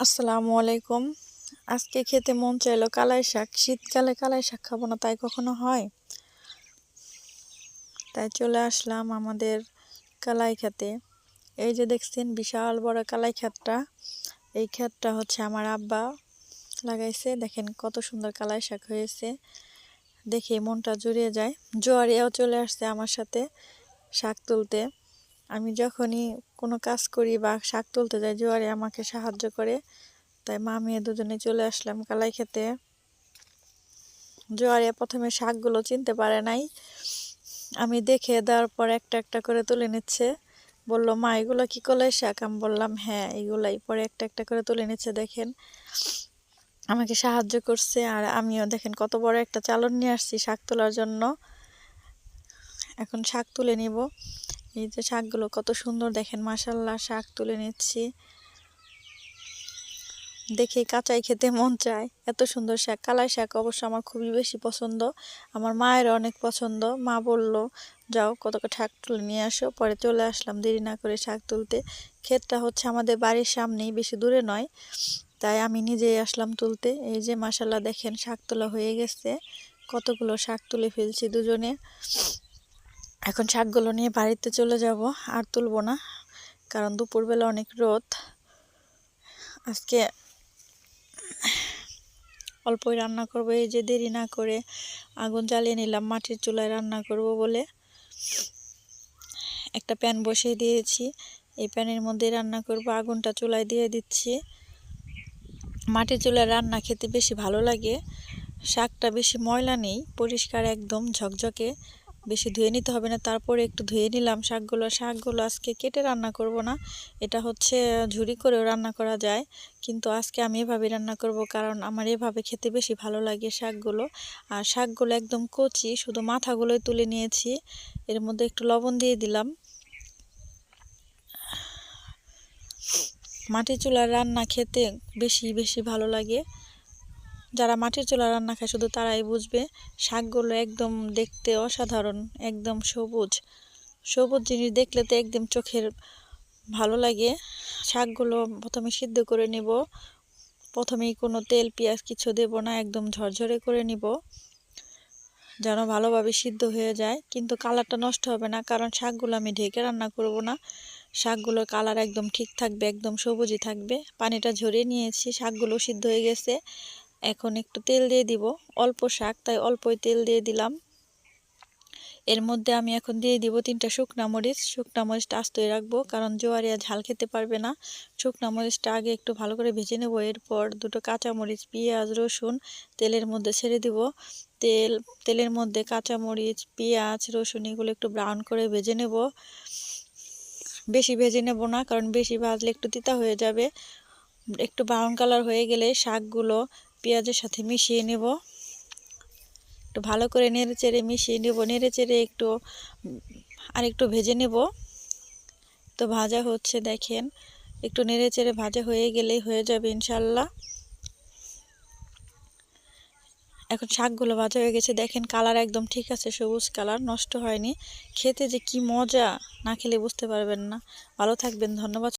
আসসালামু আলাইকুম। আজকে খেতে মন চাইলো কালাই শাক। শীতকালে কালাই শাক খাব না, তাই কখনো হয়? তাই চলে আসলাম আমাদের কালাই খেতে। এই যে দেখছেন বিশাল বড় কালাই ক্ষেতটা। এই ক্ষেতটা হচ্ছে আমার আব্বা লাগাইছে। দেখেন কত সুন্দর কালাই শাক হয়েছে। দেখে মনটা জুড়িয়ে যায়। জোয়ারিয়াও চলে আসছে আমার সাথে শাক তুলতে। আমি যখনই কোনো কাজ করি বা শাক তুলতে যাই, জোয়ারে আমাকে সাহায্য করে। তাই মা মেয়ে দুজনে চলে আসলাম কালাই খেতে। জোয়ারে প্রথমে শাকগুলো চিনতে পারে নাই। আমি দেখে দেওয়ার পর একটা একটা করে তুলে নিচ্ছে। বলল, মা, এগুলো কি কলাই শাক? আমি বললাম হ্যাঁ এগুলাই। পরে একটা একটা করে তুলে নিচ্ছে, দেখেন। আমাকে সাহায্য করছে আর আমিও দেখেন কত বড় একটা চালন নিয়ে আসছি শাক তোলার জন্য। এখন শাক তুলে নিব। এই যে শাকগুলো কত সুন্দর দেখেন মাসাল্লাহ শাক তুলে নিচ্ছি। দেখে কাঁচাই খেতে মন চায়, এত সুন্দর শাক, কালাই শাক অবশ্য আমার খুবই বেশি পছন্দ। আমার মায়ের অনেক পছন্দ, মা বলল, যাও কত শাক তুলে নিয়ে আসো। পরে চলে আসলাম দেরি না করে শাক তুলতে। ক্ষেতটা হচ্ছে আমাদের বাড়ির সামনেই, বেশি দূরে নয়। তাই আমি নিজেই আসলাম তুলতে। এই যে মাসাল্লাহ দেখেন শাক তোলা হয়ে গেছে। কতগুলো শাক তুলে ফেলছি দুজনে। এখন শাকগুলো নিয়ে বাড়িতে চলে যাব, আর তুলব না, কারণ দুপুরবেলা অনেক রোদ। আজকে অল্পই রান্না করব, এই যে দেরি না করে আগুন জ্বালিয়ে নিলাম, মাটির চুলায় রান্না করব বলে। একটা প্যান বসিয়ে দিয়েছি, এই প্যানের মধ্যে রান্না করব, আগুনটা চুলায় দিয়ে দিচ্ছি। মাটির চুলায় রান্না খেতে বেশি ভালো লাগে, শাকটা বেশি ময়লা নেই, পরিষ্কার একদম ঝকঝকে। বেশি ধুয়ে নিতে হবে না। তারপরে একটু ধুয়ে নিলাম শাকগুলো। শাকগুলো আজকে কেটে রান্না করব না। এটা হচ্ছে ঝুড়ি করেও রান্না করা যায়। কিন্তু আজকে আমি এভাবে রান্না করব কারণ আমার এভাবে খেতে বেশি ভালো লাগে শাকগুলো। আর শাকগুলো একদম কচি, শুধু মাথাগুলোই তুলে নিয়েছি। এর মধ্যে একটু লবণ দিয়ে দিলাম। মাটির চুলার রান্না খেতে বেশি বেশি ভালো লাগে। যারা মাটির চুলা রান্না খায়, শুধু তারাই বুঝবে, শাকগুলো একদম দেখতে অসাধারণ, একদম সবুজ। সবুজ জিনিস দেখলে তো একদম চোখের ভালো লাগে। শাকগুলো প্রথমে সিদ্ধ করে নিব, প্রথমেই কোনো তেল, পেঁয়াজ কিছু দেব না, একদম ঝরঝরে করে নিব, যেন ভালোভাবে সিদ্ধ হয়ে যায়। কিন্তু কালারটা নষ্ট হবে না, কারণ শাকগুলো আমি ঢেকে রান্না করব না। শাকগুলোর কালার একদম ঠিক থাকবে, একদম সবুজই থাকবে। পানিটা ঝরিয়ে নিয়েছি, শাকগুলো সিদ্ধ হয়ে গেছে। এখন একটু তেল দিয়ে দিব, অল্প শাক, তাই অল্পই তেল দিয়ে দিলাম। এর মধ্যে আমি এখন দিয়ে দিব তিনটা শুকনা মরিচ। শুকনা মরিচটা আস্তই রাখব, কারণ জোয়ারিয়া ঝাল খেতে পারবে না। শুকনা মরিচটা আগে একটু ভালো করে ভেজে নেব, এরপর দুটো কাঁচা মরিচ, পেঁয়াজ, রসুন তেলের মধ্যে ছেড়ে দিব। তেল, তেলের মধ্যে কাঁচা মরিচ, পেঁয়াজ, রসুন এগুলো একটু ব্রাউন করে ভেজে নেব। বেশি ভেজে নেব না, কারণ বেশি ভাজলে একটু তিতা হয়ে যাবে। একটু ব্রাউন কালার হয়ে গেলে শাকগুলো পেঁয়াজের সাথে মিশিয়ে নেব। একটু ভালো করে নেড়ে চেড়ে মিশিয়ে নেব। নেড়ে চেড়ে একটু আর একটু ভেজে নেব। তো ভাজা হচ্ছে দেখেন, একটু নেড়ে চেড়ে ভাজা হয়ে গেলেই হয়ে যাবে ইনশাল্লাহ এখন শাকগুলো ভাজা হয়ে গেছে। দেখেন কালার একদম ঠিক আছে, সবুজ কালার, নষ্ট হয়নি। খেতে যে কি মজা, না খেলে বুঝতে পারবেন না। ভালো থাকবেন, ধন্যবাদ।